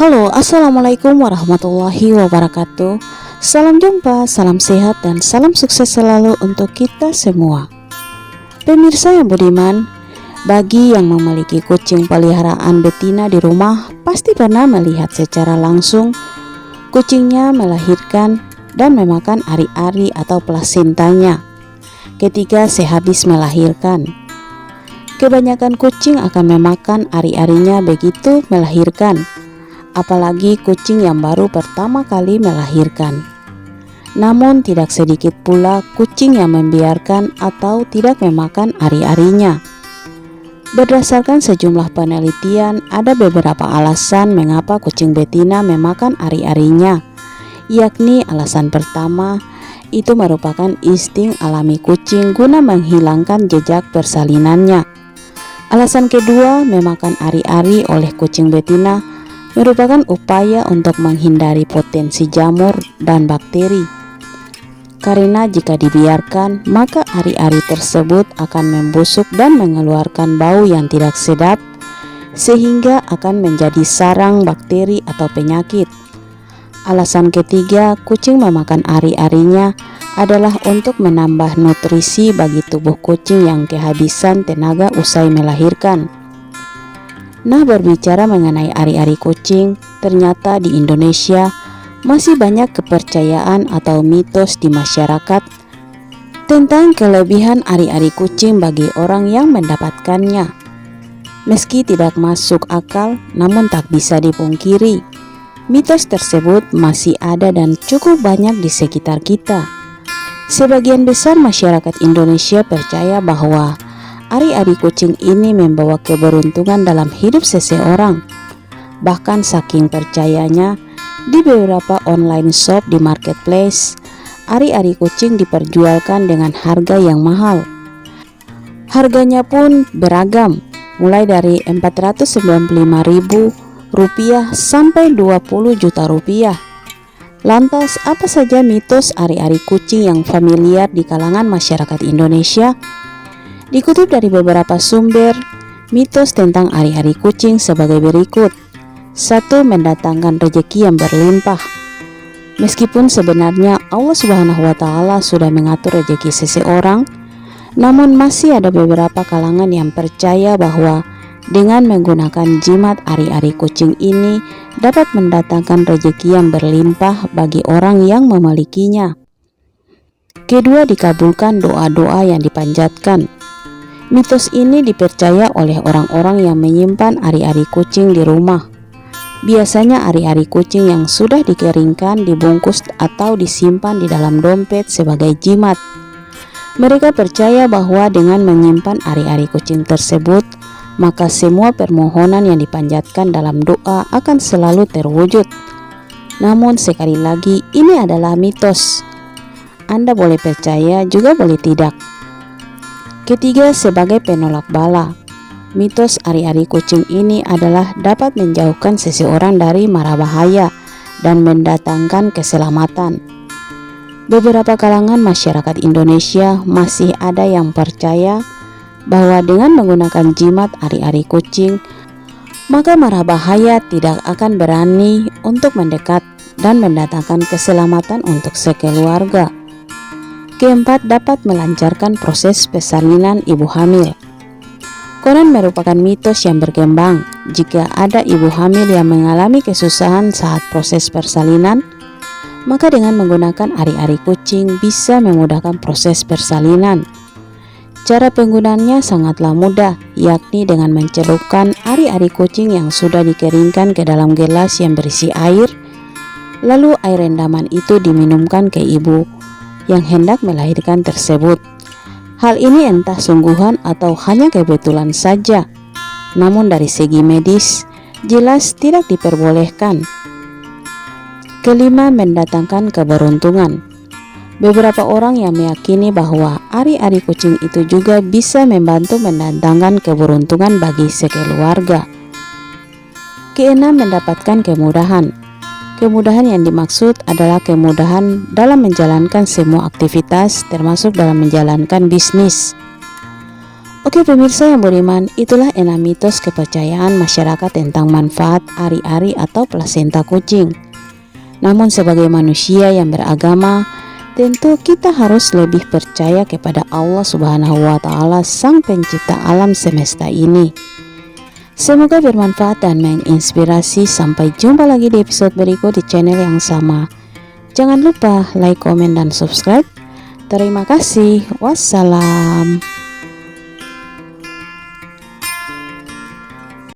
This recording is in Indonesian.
Halo, Assalamualaikum warahmatullahi wabarakatuh. Salam jumpa, salam sehat, dan salam sukses selalu untuk kita semua. Pemirsa yang budiman Bagi yang memiliki kucing peliharaan betina di rumah Pasti pernah melihat secara langsung Kucingnya melahirkan dan memakan ari-ari atau plasentanya Ketika sehabis melahirkan. Kebanyakan kucing akan memakan ari-arinya begitu melahirkan apalagi kucing yang baru pertama kali melahirkan. Namun tidak sedikit pula kucing yang membiarkan atau tidak memakan ari-arinya. Berdasarkan sejumlah penelitian, ada beberapa alasan mengapa kucing betina memakan ari-arinya. Yakni alasan pertama, itu merupakan insting alami kucing guna menghilangkan jejak persalinannya. Alasan kedua, memakan ari-ari oleh kucing betina merupakan upaya untuk menghindari potensi jamur dan bakteri. Karena jika dibiarkan, maka ari-ari tersebut akan membusuk dan mengeluarkan bau yang tidak sedap, sehingga akan menjadi sarang bakteri atau penyakit. Alasan ketiga, kucing memakan ari-arinya adalah untuk menambah nutrisi bagi tubuh kucing yang kehabisan tenaga usai melahirkan. Nah, berbicara mengenai ari-ari kucing, ternyata di Indonesia masih banyak kepercayaan atau mitos di masyarakat tentang kelebihan ari-ari kucing bagi orang yang mendapatkannya. Meski tidak masuk akal, namun tak bisa dipungkiri, mitos tersebut masih ada dan cukup banyak di sekitar kita. Sebagian besar masyarakat Indonesia percaya bahwa Ari-ari kucing ini membawa keberuntungan dalam hidup seseorang. Bahkan saking percayanya, di beberapa online shop di marketplace, ari-ari kucing diperjualkan dengan harga yang mahal. Harganya pun beragam, mulai dari 495.000 rupiah sampai 20 juta rupiah. Lantas, apa saja mitos ari-ari kucing yang familiar di kalangan masyarakat Indonesia? Dikutip dari beberapa sumber, mitos tentang ari-ari kucing sebagai berikut. Satu, mendatangkan rejeki yang berlimpah. Meskipun sebenarnya Allah Subhanahu wa taala sudah mengatur rejeki seseorang, namun masih ada beberapa kalangan yang percaya bahwa dengan menggunakan jimat ari-ari kucing ini dapat mendatangkan rejeki yang berlimpah bagi orang yang memilikinya. Kedua, dikabulkan doa-doa yang dipanjatkan. Mitos ini dipercaya oleh orang-orang yang menyimpan ari-ari kucing di rumah. Biasanya ari-ari kucing yang sudah dikeringkan dibungkus atau disimpan di dalam dompet sebagai jimat. Mereka percaya bahwa dengan menyimpan ari-ari kucing tersebut, maka semua permohonan yang dipanjatkan dalam doa akan selalu terwujud. Namun sekali lagi ini adalah mitos. Anda boleh percaya juga boleh tidak. Ketiga, sebagai penolak bala. Mitos ari-ari kucing ini adalah dapat menjauhkan seseorang dari mara bahaya dan mendatangkan keselamatan. Beberapa kalangan masyarakat Indonesia masih ada yang percaya bahwa dengan menggunakan jimat ari-ari kucing, maka mara bahaya tidak akan berani untuk mendekat dan mendatangkan keselamatan untuk sekeluarga. Keempat, dapat melancarkan proses persalinan ibu hamil. Konon merupakan mitos yang berkembang jika ada ibu hamil yang mengalami kesusahan saat proses persalinan, maka dengan menggunakan ari-ari kucing bisa memudahkan proses persalinan. Cara penggunaannya sangatlah mudah, yakni dengan mencelupkan ari-ari kucing yang sudah dikeringkan ke dalam gelas yang berisi air, lalu air rendaman itu diminumkan ke ibu yang hendak melahirkan tersebut. Hal ini entah sungguhan atau hanya kebetulan saja, namun dari segi medis jelas tidak diperbolehkan. Kelima, mendatangkan keberuntungan. Beberapa orang yang meyakini bahwa ari-ari kucing itu juga bisa membantu mendatangkan keberuntungan bagi sekeluarga. Keenam, mendapatkan kemudahan. Kemudahan yang dimaksud adalah kemudahan dalam menjalankan semua aktivitas, termasuk dalam menjalankan bisnis. Oke pemirsa yang beriman, itulah enam mitos kepercayaan masyarakat tentang manfaat ari-ari atau plasenta kucing. Namun sebagai manusia yang beragama, tentu kita harus lebih percaya kepada Allah Subhanahu wa taala sang pencipta alam semesta ini. Semoga bermanfaat dan menginspirasi. Sampai jumpa lagi di episode berikut di channel yang sama. Jangan lupa like, komen, dan subscribe. Terima kasih. Wassalam.